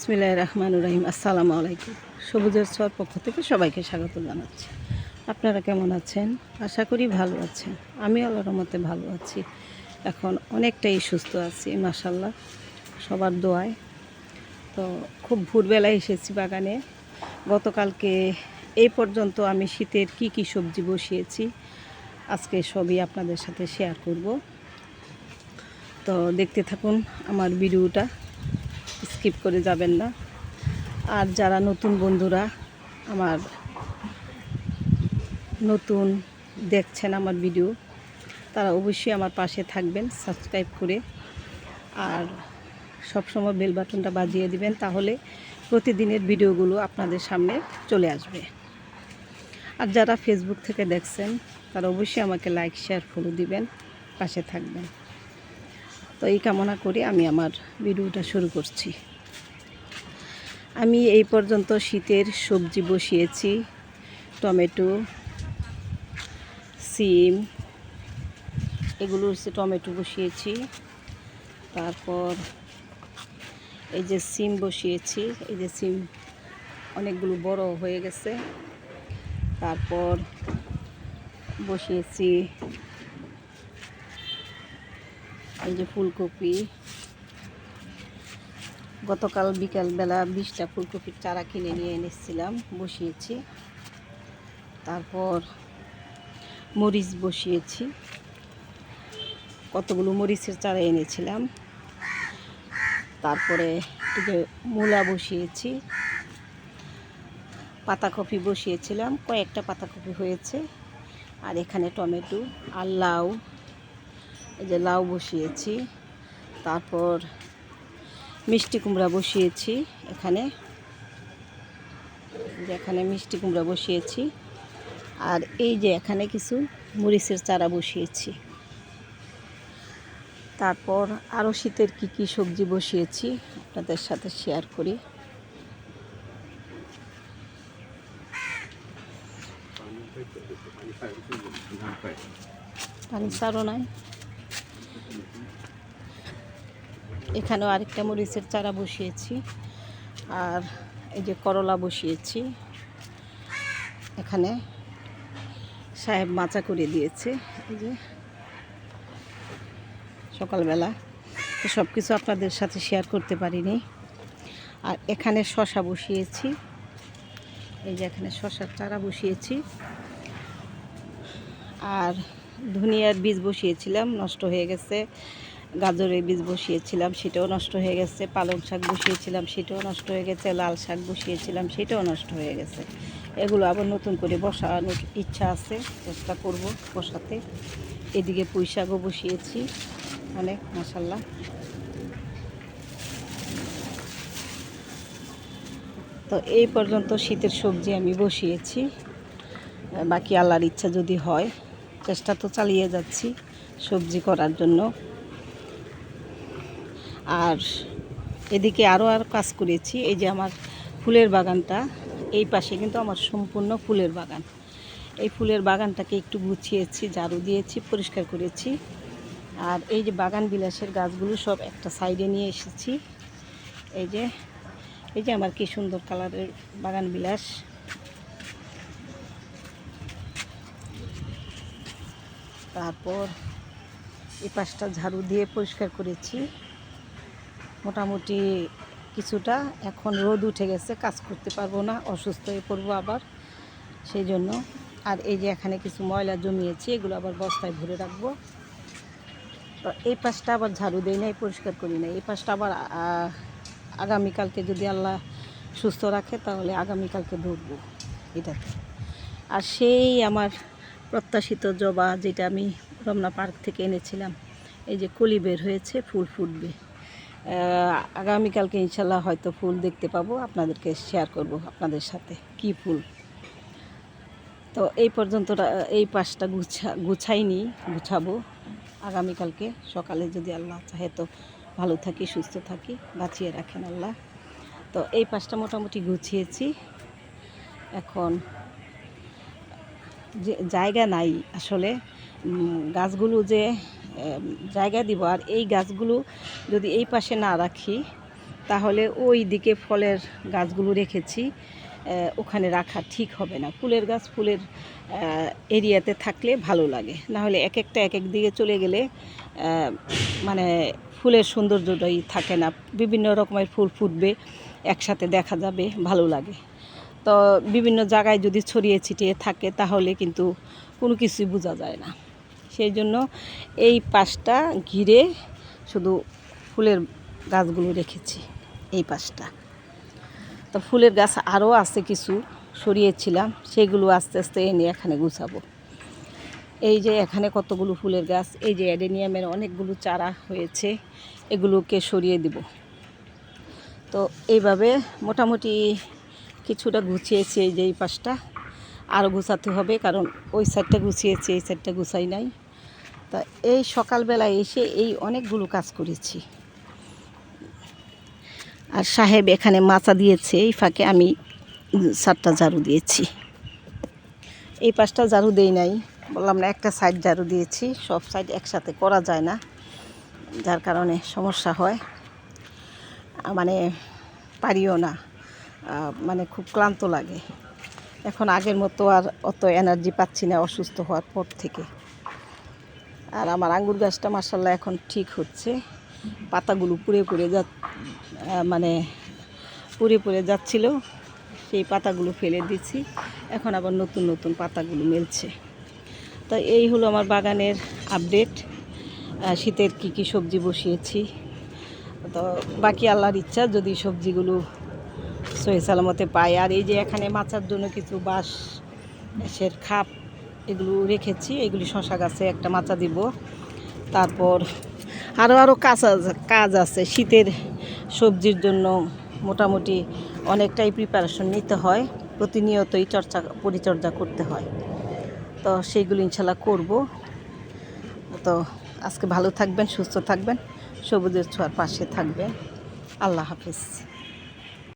বিসমিল্লাহির রহমানুর রহিম। আসসালামু আলাইকুম। সবুজের ছোঁয়ার পক্ষ থেকে সবাইকে স্বাগত জানাচ্ছি। আপনারা কেমন আছেন? আশা করি ভালো আছেন। আমি আল্লাহর মতে ভালো আছি। এখন অনেকটাই সুস্থ আছি মাসাল্লাহ সবার দোয়ায়। তো খুব ভোরবেলায় এসেছি বাগানে। গতকালকে এই পর্যন্ত আমি শীতের কি কি সবজি বসিয়েছি, আজকে সবই আপনাদের সাথে শেয়ার করব। তো দেখতে থাকুন আমার ভিডিওটা। স্কিপ করে যাবেন না। আর যারা নতুন বন্ধুরা আমার নতুন দেখছেন আমার ভিডিও তারা অবশ্যই আমার পাশে থাকবেন সাবস্ক্রাইব করে। আর সবসময় বেল বাটনটা বাজিয়ে দিবেন, তাহলে প্রতিদিনের ভিডিওগুলো আপনাদের সামনে চলে আসবে। আর যারা ফেসবুক থেকে দেখছেন, তারা অবশ্যই আমাকে লাইক শেয়ার ফলো দিবেন, পাশে থাকবেন। তো এই কামনা করে আমি আমার ভিডিওটা শুরু করছি। আমি এই পর্যন্ত শীতের সবজি বসিয়েছি, টমেটো, সিম, এগুলো হচ্ছে টমেটো বসিয়েছি। তারপর এই যে সিম বসিয়েছি, এই যে সিম অনেকগুলো বড় হয়ে গেছে। তারপর বসিয়েছি এই যে ফুলকপি গতকাল বিকালবেলা বিশটা ফুলকপির চারা কিনে নিয়ে এনেছিলাম, বসিয়েছি। তারপর মরিচ বসিয়েছি। কতগুলো মরিচের চারা এনেছিলাম। তারপরে যে মূলা বসিয়েছি। পাতাকপি বসিয়েছিলাম, কয়েকটা পাতাকপি হয়েছে। আর এখানে টমেটো আর লাউ, এই যে লাউ বসিয়েছি। তারপর মিষ্টি কুমড়া বসিয়েছি এখানে। এখানে মিষ্টি কুমড়া বসিয়েছি। আর এই যে এখানে কিছু মরিচের চারা বসিয়েছি। তারপর আরও শীতের কী কী সবজি বসিয়েছি আপনাদের সাথে শেয়ার করি। পানি সারও নাই? এখানেও আরেকটা মরিচের চারা বসিয়েছি। আর এই যে করলা বসিয়েছি। এখানে সাহেব মাচা করে দিয়েছে। এই যে সকালবেলা। তো সব কিছু আপনাদের সাথে শেয়ার করতে পারিনি। আর এখানে শশা বসিয়েছি। এই যে এখানে শশার চারা বসিয়েছি। আর ধনিয়ার বীজ বসিয়েছিলাম, নষ্ট হয়ে গেছে। গাজরের বীজ বসিয়েছিলাম, সেটাও নষ্ট হয়ে গেছে। পালং শাক বসিয়েছিলাম, সেটাও নষ্ট হয়ে গেছে। লাল শাক বসিয়েছিলাম, সেটাও নষ্ট হয়ে গেছে। এগুলো আবার নতুন করে বসানোর ইচ্ছা আছে, চেষ্টা করব বসাতে। এদিকে পুঁই শাকও বসিয়েছি, অনেক মশাল্লা তো এই পর্যন্ত শীতের সবজি আমি বসিয়েছি। বাকি আল্লাহর ইচ্ছা যদি হয়, চেষ্টা তো চালিয়ে যাচ্ছি সবজি করার জন্য। আর এদিকে আরও আর কাজ করেছি। এই যে আমার ফুলের বাগানটা, এই পাশে কিন্তু আমার সম্পূর্ণ ফুলের বাগান। এই ফুলের বাগানটাকে একটু গুছিয়েছি, ঝাড়ু দিয়েছি, পরিষ্কার করেছি। আর এই যে বাগান বিলাসের গাছগুলো সব একটা সাইডে নিয়ে এসেছি। এই যে এই যে আমার কি সুন্দর কালারের বাগান বিলাস। তারপর এই পাশটা ঝাড়ু দিয়ে পরিষ্কার করেছি। মোটামুটি কিছুটা। এখন রোদ উঠে গেছে, কাজ করতে পারব না, অসুস্থ হয়ে পড়ব আবার, সেই জন্য। আর এই যে এখানে কিছু ময়লা জমিয়েছি, এগুলো আবার বস্তায় ভরে রাখব। তো এই পাশটা আবার ঝাড়ু দিই নাই, পরিষ্কার করি না এই পাশটা আবার আগামীকালকে যদি আল্লাহ সুস্থ রাখে, তাহলে আগামীকালকে ধরবো এটাতে। আর সেই আমার প্রত্যাশিত জবা যেটা আমি রমনা পার্ক থেকে এনেছিলাম, এই যে কলি বের হয়েছে, ফুল ফুটবে। আগামীকালকে ইনশাল্লাহ হয়তো ফুল দেখতে পাবো, আপনাদেরকে শেয়ার করব আপনাদের সাথে কি ফুল। তো এই পর্যন্ত, এই পাশটা গুছা, গুছাইনি, গুছাবো। আগামীকালকে সকালে যদি আল্লাহ চাহে তো ভালো থাকি, সুস্থ থাকি, বাঁচিয়ে রাখেন আল্লাহ। তো এই পাশটা মোটামুটি গুছিয়েছি। এখন যে জায়গা নাই আসলে গাছগুলো যে জায়গা দিব। আর এই গাছগুলো যদি এই পাশে না রাখি, তাহলে ওই দিকে ফলের গাছগুলো রেখেছি ওখানে রাখা ঠিক হবে না। ফুলের গাছ ফুলের এরিয়াতে থাকলে ভালো লাগে। না হলে এক একটা এক এক দিকে চলে গেলে মানে ফুলের সৌন্দর্যটাই থাকে না। বিভিন্ন রকমের ফুল ফুটবে, একসাথে দেখা যাবে, ভালো লাগে। তো বিভিন্ন জায়গায় যদি ছড়িয়ে ছিটিয়ে থাকে, তাহলে কিন্তু কোনো কিছুই বোঝা যায় না। সেই জন্য এই পাশটা ঘিরে শুধু ফুলের গাছগুলো রেখেছি, এই পাশটা। তো ফুলের গাছ আরও আছে কিছু সরিয়েছিলাম, সেগুলো আস্তে আস্তে এনে এখানে গুছাবো। এই যে এখানে কতগুলো ফুলের গাছ, এই যে অ্যাডেনিয়ামের অনেকগুলো চারা হয়েছে, এগুলোকে সরিয়ে দিব। তো এইভাবে মোটামুটি কিছুটা গুছিয়েছি এই যে এই পাশটা। আরও গুছাতে হবে, কারণ ওই সাইডটা গুছিয়েছি, এই সাইডটা গুছাই নাই। তা এই সকালবেলায় এসে এই অনেকগুলো কাজ করেছি। আর সাহেব এখানে মাচা দিয়েছে, এই ফাঁকে আমি সাতটা ঝাড়ু দিয়েছি। এই পাশটা ঝাড়ু দেই নাই, বললাম না একটা সাইড ঝাড়ু দিয়েছি, সব সাইড একসাথে করা যায় না, যার কারণে সমস্যা হয়। মানে পারিও না মানে খুব ক্লান্ত লাগে। এখন আগের মতো আর অত এনার্জি পাচ্ছি না, অসুস্থ হওয়ার পর থেকে। আর আমার আঙ্গুর গাছটা মাসাল্লাহ এখন ঠিক হচ্ছে। পাতাগুলো পুড়ে পুড়ে যা মানে পুড়ে পুড়ে যাচ্ছিল। সেই পাতাগুলো ফেলে দিচ্ছি। এখন আবার নতুন নতুন পাতাগুলো মেলছে। তো এই হলো আমার বাগানের আপডেট। শীতের কি কি সবজি বসিয়েছি। তো বাকি আল্লাহর ইচ্ছা, যদি সবজিগুলো সহি সালামতে পাই। আর এই যে এখানে মাচার জন্য কিছু বাঁশ এসের খাপ এগুলো রেখেছি, এগুলি শশা গাছে একটা মাচা দিব। তারপর আরও আরও কাজ কাজ আছে। শীতের সবজির জন্য মোটামুটি অনেকটাই প্রিপারেশন নিতে হয়, প্রতিনিয়তই চর্চা, পরিচর্যা করতে হয়। তো সেইগুলো ইনশাল্লাহ করব। তো আজকে ভালো থাকবেন, সুস্থ থাকবেন, সবুজের ছোঁয়ার পাশে থাকবেন। আল্লাহ হাফিজ।